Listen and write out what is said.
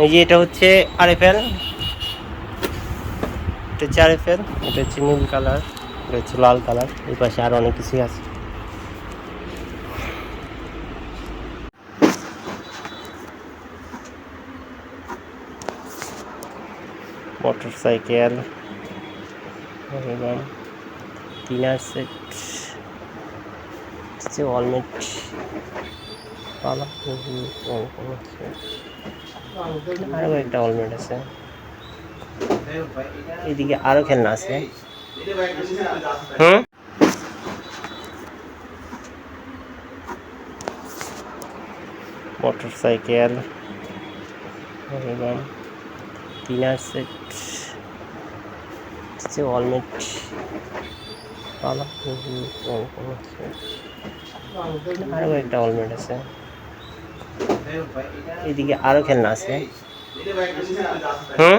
এই যে এটা হচ্ছে আরএফএল। এটা হচ্ছে আরএফএল, এটা হচ্ছে নীল কালার, এটা হচ্ছে লাল কালার, এই পাশে আরও অনেক কিছুই আছে। মোটর সাইকেল এবং তিনার সেট অলমেট পালা। আরও একটা অলমেট আছে। এদিকে আরও খেলনা আছে। হুম? মোটর সাইকেল এবং তিনার সেট হচ্ছে অলমেট পালা। আরও একটা অলমেট আছে। এদিকে আরও খেলনা আছে। হুম?